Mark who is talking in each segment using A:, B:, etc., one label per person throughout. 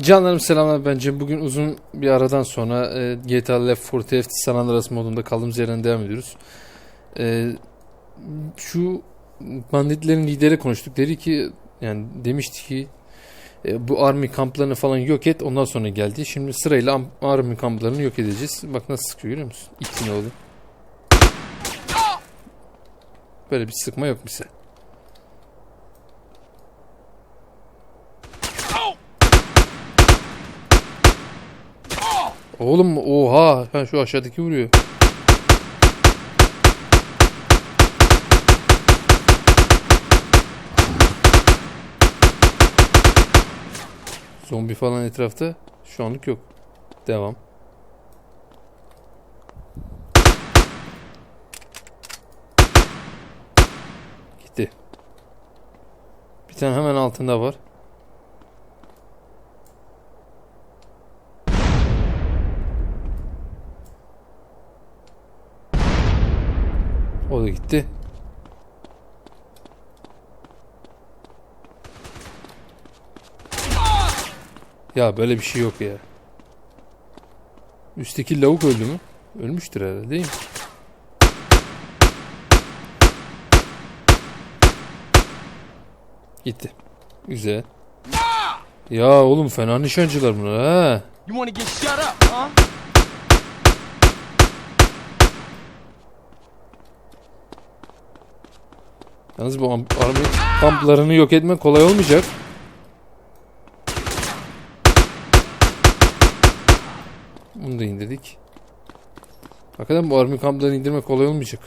A: Canlarım selamlar bence bugün uzun bir aradan sonra e, GTA Left 4 Dead San Andreas modunda kaldığımız yerden devam ediyoruz. E, şu banditlerin lideri konuştuk. Dedi ki yani demişti ki e, bu army kamplarını falan yok et ondan sonra geldi. Şimdi sırayla army kamplarını yok edeceğiz. Bak nasıl sıkıyor görüyor musun? İtin oğlu. Böyle bir sıkma yok bize. Oğlum oha ha şu aşağıdaki vuruyor. Zombi falan etrafta şu anlık yok. Devam. Gitti. Bir tane hemen altında var. O da gitti. Ya böyle bir şey yok ya. Üstteki lavuk öldü mü? Ölmüştür herhalde değil mi? Gitti. Güzel. Ya oğlum fena nişancılar bunlar ha.
B: You wanna get shut up, huh?
A: Yalnız bu army kamplarını yok etme kolay olmayacak. Bunu da indirdik. Hakikaten bu army kamplarını indirmek kolay olmayacak.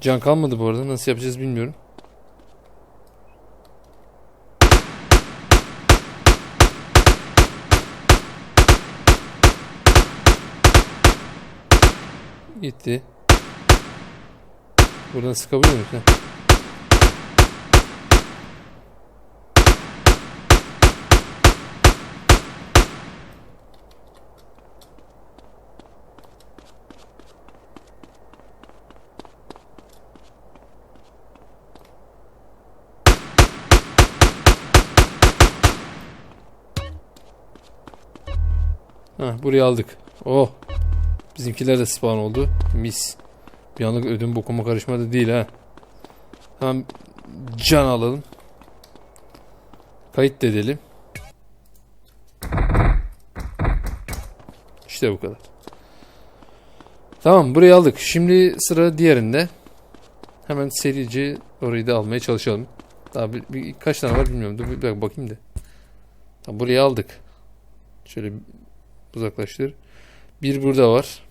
A: Can kalmadı bu arada. Nasıl yapacağız bilmiyorum. Gitti. Buradan sıkabiliyor muyuz? Heh. Heh, aldık. Oh. Bizimkiler de spawn oldu. Mis. Bir anlık ödüm bokuma karışmadı değil ha. Tamam. Can alalım. Kayıt edelim. İşte bu kadar. Tamam burayı aldık. Şimdi sıra diğerinde. Hemen serici orayı da almaya çalışalım. Daha bir, bir- kaç tane var bilmiyorum. Dur bir, bir bakayım da. Tamam burayı aldık. Şöyle uzaklaştır. Bir burada var.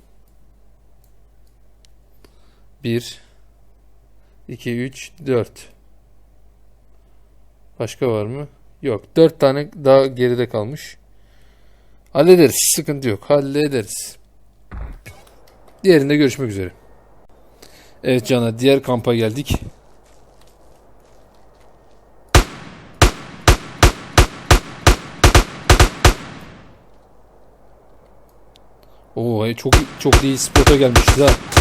A: 1 2 3 4 Başka var mı? Yok. 4 tane daha geride kalmış. Hallederiz. Sıkıntı yok. Hallederiz. Diğerinde görüşmek üzere. Evet Cana diğer kampa geldik. Oo çok çok iyi spota gelmişiz ha.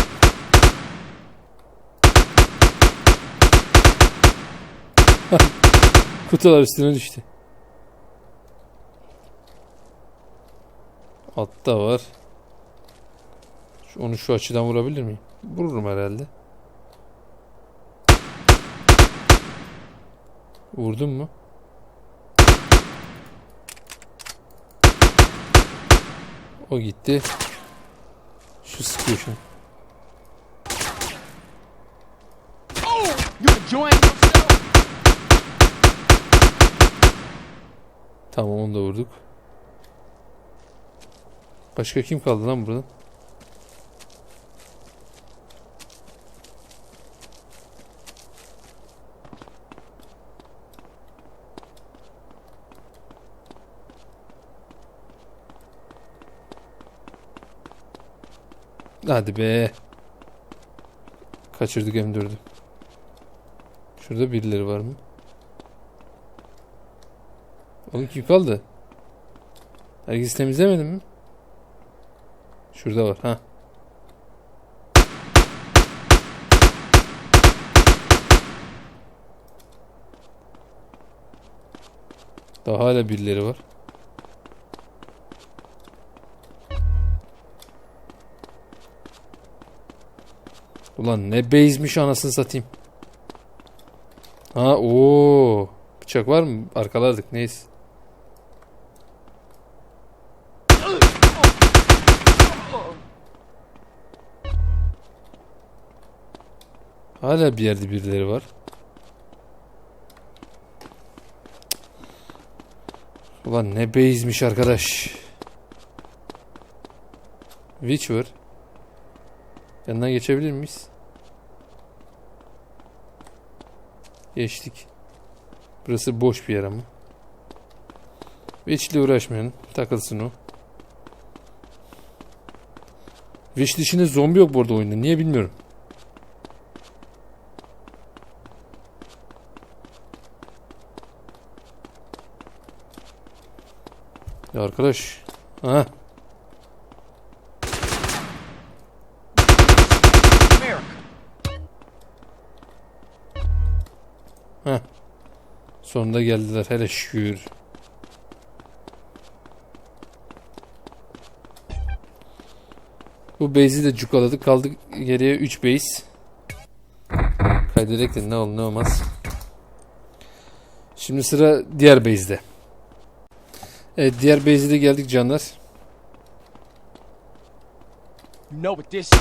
A: Kutular üstüne düştü. Altta var. Şu, onu şu açıdan vurabilir miyim? Vururum herhalde. Vurdum mu? O gitti. Şu sıkıyor şunu.
B: You
A: Tamam onu da vurduk. Başka kim kaldı lan burada? Hadi be. Kaçırdık M4'ü. Şurada birileri var mı? Oğlum kim kaldı? Herkes temizlemedin mi? Şurada var ha. Daha hala birileri var. Ulan ne base'miş anasını satayım. Ha o bıçak var mı? Arkalardık neyse. Hala bir yerde birileri var. Ulan ne base'miş arkadaş. Witch var. Yanından geçebilir miyiz? Geçtik. Burası boş bir yer ama. Witch ile uğraşmayın. Takılsın o. Witch dışında zombi yok bu arada oyunda. Niye bilmiyorum. Ya arkadaş. Ha.
B: America.
A: Sonunda geldiler. Hele şükür. Bu base'i de cukaladık. Kaldık geriye 3 base. Kaydederek de ne olur ne olmaz. Şimdi sıra diğer base'de. Evet diğer base'e de geldik canlar.
B: You know what this is.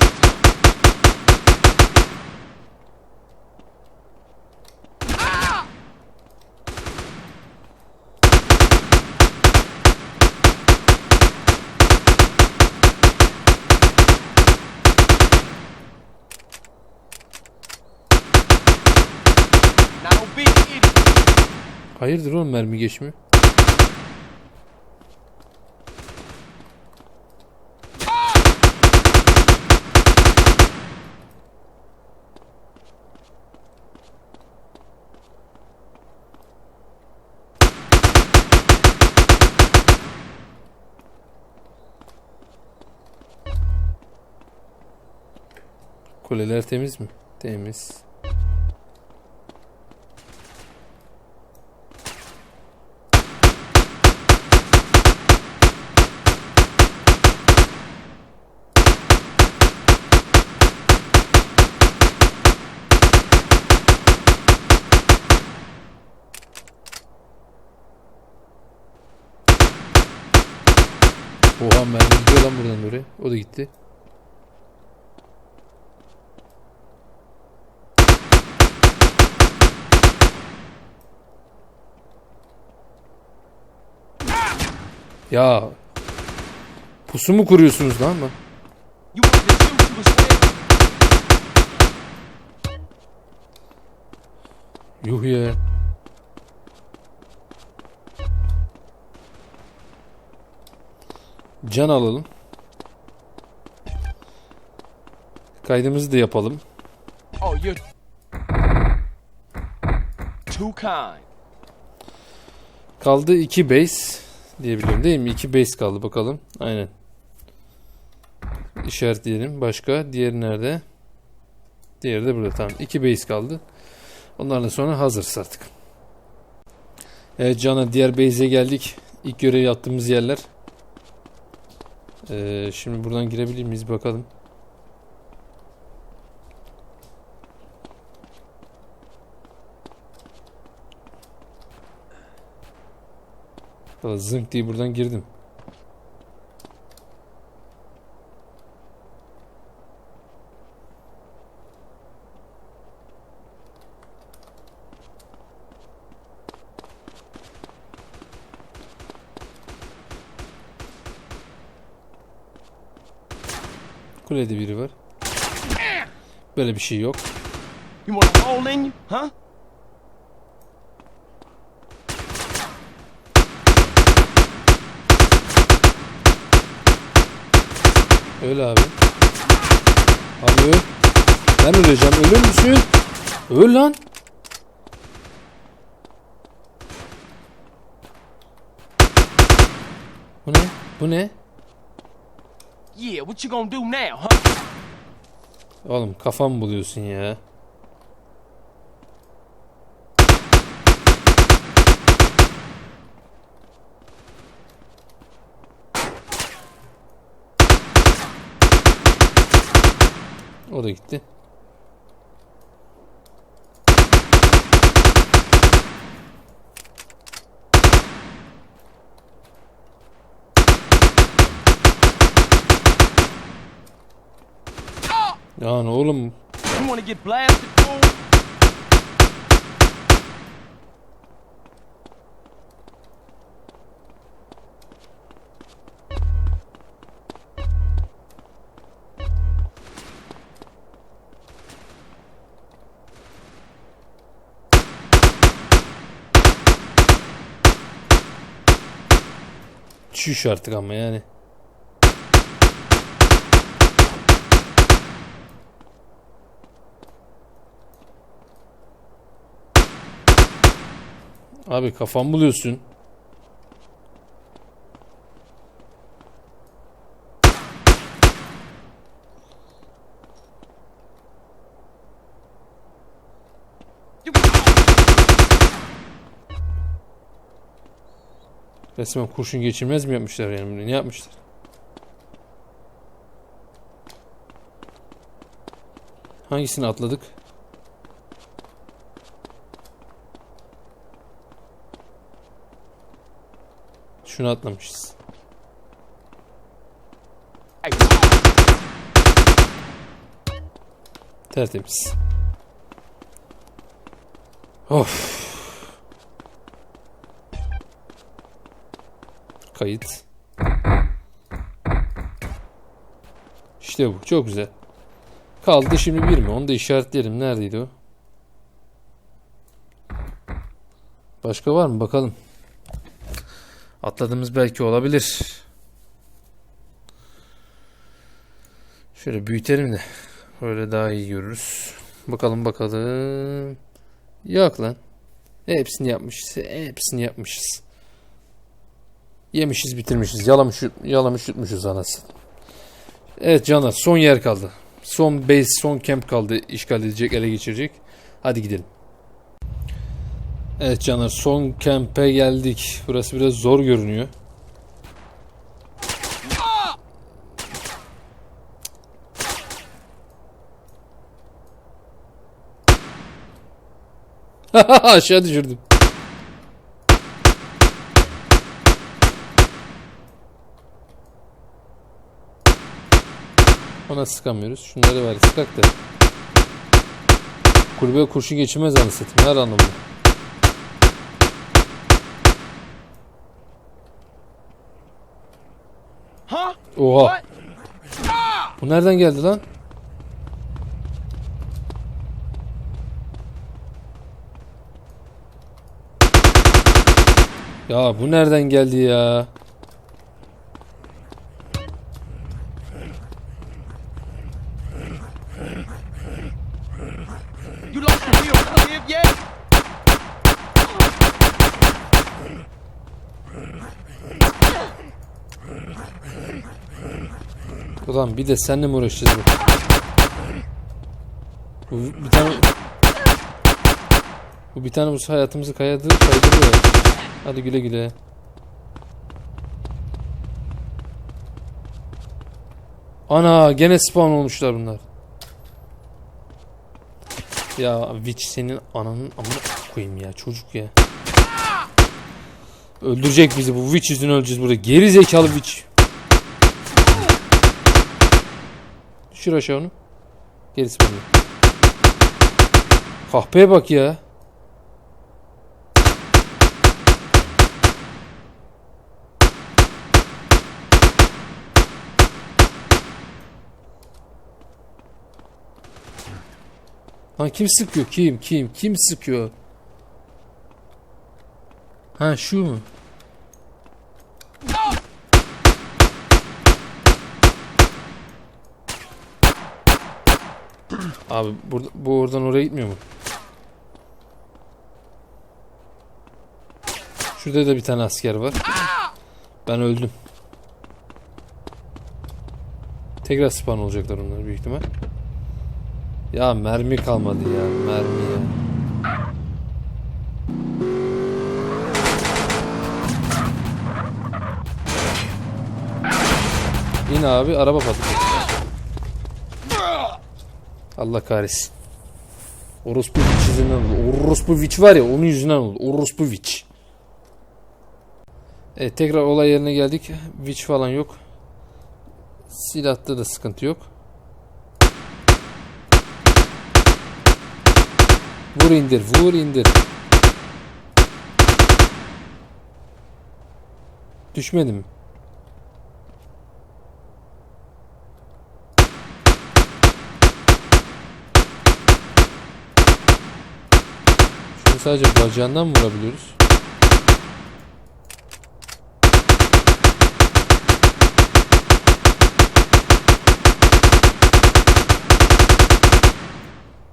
A: Hayırdır oğlum mermi geçmiyor? Kuleler temiz mi? Temiz. Oha mermi gidiyor lan buradan oraya. O da gitti. Ya pusu mu kuruyorsunuz lan mı? Yuh ya. Can alalım. Kaydımızı da yapalım.
B: Oh, you're too kind.
A: Kaldı 2 base diyebiliyorum değil mi? 2 base kaldı bakalım. Aynen. İşaretleyelim. Başka? Diğeri nerede? Diğeri de burada. Tamam. 2 base kaldı. Onlardan sonra hazırız artık. Evet Can'a diğer base'e geldik. İlk görev yaptığımız yerler. Ee, şimdi buradan girebilir miyiz bakalım. Valla zınk diye buradan girdim. Kulede biri var. Böyle bir şey yok.
B: You want you, huh?
A: Öyle abi. Abi öl. Ben öleceğim. Ölür müsün? Öl lan. Bu ne? Bu ne?
B: Yeah, what you gonna do now, huh?
A: Oğlum kafam buluyorsun ya. O da gitti. Yani oğlum
B: You wanna get blasted, fool?
A: Çüş artık ama yani. Abi kafam buluyorsun.
B: You can
A: Resmen kurşun geçirmez mi yapmışlar yani? Ne yapmışlar? Hangisini atladık? Şunu atlamışız. Tertemiz. Of. Kayıt. İşte bu. Çok güzel. Kaldı şimdi bir mi? Onu da işaretleyelim. Neredeydi o? Başka var mı? Bakalım. Atladığımız belki olabilir. Şöyle büyütelim de. Böyle daha iyi görürüz. Bakalım bakalım. Yok lan. Hepsini yapmışız. Hepsini yapmışız. Yemişiz bitirmişiz. Yalamış, yalamış yutmuşuz anasını. Evet canlar son yer kaldı. Son base son camp kaldı. işgal edecek ele geçirecek. Hadi gidelim. Evet canlar son camp'e geldik. Burası biraz zor görünüyor. Aşağı düşürdüm. Ona sıkamıyoruz. Şunları var sıkak da. Kulübe kurşun geçirmez anasını satayım. Her anlamda. Oha. Bu nereden geldi lan? Ya bu nereden geldi ya? Bir de seninle mi uğraşacağız bu? Bu bir tane... Bu bir tane bu hayatımızı kayadır, kaydırıyor. Hadi güle güle. Ana gene spawn olmuşlar bunlar. Ya Witch senin ananın amına koyayım ya çocuk ya. Öldürecek bizi bu Witch yüzünden öleceğiz burada. Geri zekalı Witch. Düşür aşağı onu. Gerisi bende. Kahpeye bak ya. Lan kim sıkıyor? Kim? Kim? Kim sıkıyor? Ha şu mu? Abi burada, bu oradan oraya gitmiyor mu? Şurada da bir tane asker var. Ben öldüm. Tekrar spawn olacaklar onlar büyük ihtimal. Ya mermi kalmadı ya mermi ya. İn abi araba patladı. Allah kahretsin. Orospu Witch yüzünden oldu. Orospu Witch var ya onun yüzünden oldu. Orospu Witch. Evet tekrar olay yerine geldik. Witch falan yok. Silahta da sıkıntı yok. Vur indir, vur indir. Düşmedi mi? Sadece bacağından vurabiliyoruz?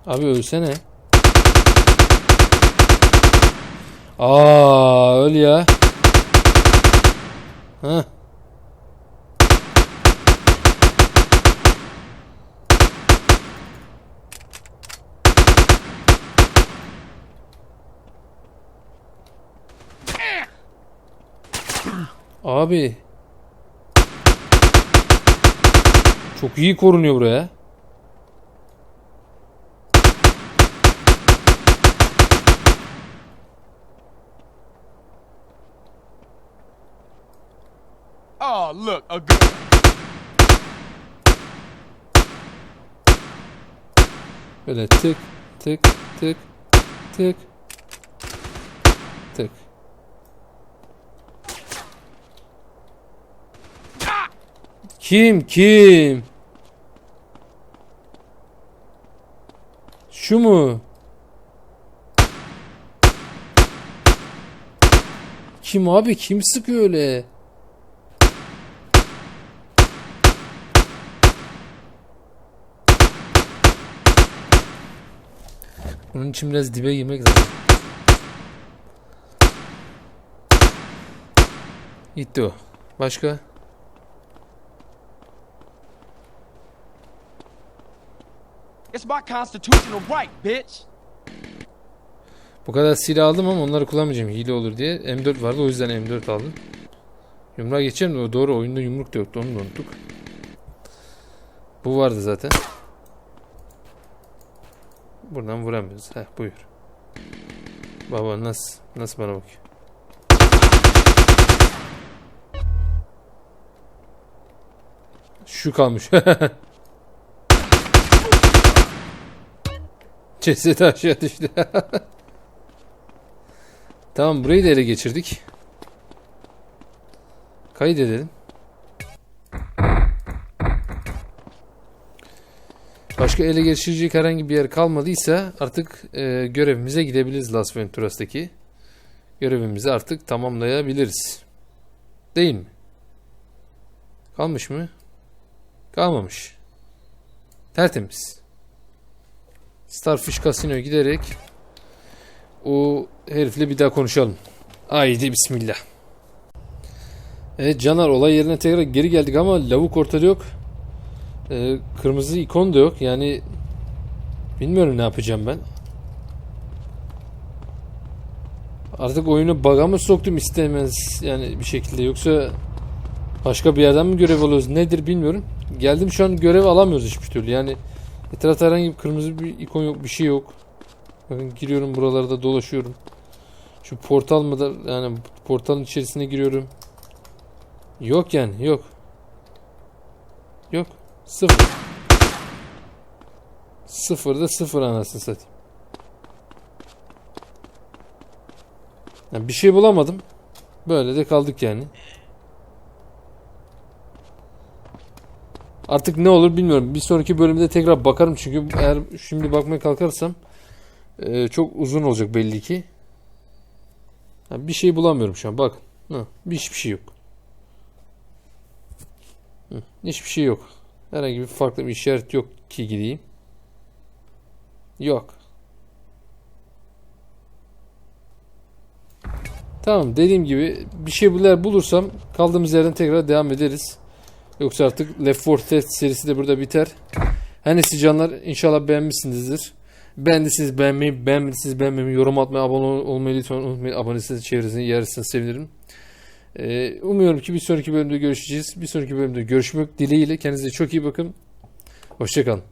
A: Abi ölsene. Aa öl ya. Heh. Abi. Çok iyi korunuyor buraya.
B: Oh, look, a gun.
A: Böyle tık tık tık tık. Kim kim? Şu mu? Kim abi? Kim sıkıyor öyle? Bunun için biraz dibe girmek lazım. Gitti o. Başka?
B: It's my constitutional right, bitch.
A: Bu kadar silah aldım ama onları kullanmayacağım hile olur diye. M4 vardı o yüzden M4 aldım. Yumruğa geçelim de doğru oyunda yumruk da yoktu onu da unuttuk. Bu vardı zaten. Buradan vuramıyoruz. Heh buyur. Baba nasıl? Nasıl bana bakıyor? Şu kalmış. Cesedi aşağı düştü. Tamam burayı da ele geçirdik. Kaydedelim. Başka ele geçirecek herhangi bir yer kalmadıysa artık e, görevimize gidebiliriz Las Venturas'taki. Görevimizi artık tamamlayabiliriz. Değil mi? Kalmış mı? Kalmamış. Tertemiz. Starfish Casino'ya giderek o herifle bir daha konuşalım. Haydi bismillah. Evet Caner olay yerine tekrar geri geldik ama lavuk ortada yok. Ee, kırmızı ikon da yok. Yani bilmiyorum ne yapacağım ben. Artık oyunu bug'a mı soktum istemez yani bir şekilde yoksa başka bir yerden mi görev alıyoruz nedir bilmiyorum. Geldim şu an görev alamıyoruz hiçbir türlü yani etrafta herhangi bir kırmızı bir ikon yok bir şey yok. Bakın giriyorum buralarda dolaşıyorum. Şu portal mı da yani portalın içerisine giriyorum. Yok yani yok. Yok. Sıfır. Sıfır da sıfır anasını satayım. Yani bir şey bulamadım. Böyle de kaldık yani. Artık ne olur bilmiyorum. Bir sonraki bölümde tekrar bakarım çünkü eğer şimdi bakmaya kalkarsam ee, çok uzun olacak belli ki. Ha, bir şey bulamıyorum şu an. Bak. Ha, bir hiçbir şey yok. Hı, hiçbir şey yok. Herhangi bir farklı bir işaret yok ki gideyim. Yok. Tamam dediğim gibi bir şey bulursam kaldığımız yerden tekrar devam ederiz. Yoksa artık Left 4 Dead serisi de burada biter. Her neyse canlar inşallah beğenmişsinizdir. Beğendiyseniz beğenmeyi, beğenmediyseniz beğenmeyi, yorum atmayı, abone ol- olmayı lütfen unutmayın. Abonesiniz çevresini yarısını sevinirim. Ee, umuyorum ki bir sonraki bölümde görüşeceğiz. Bir sonraki bölümde görüşmek dileğiyle. Kendinize çok iyi bakın. Hoşçakalın.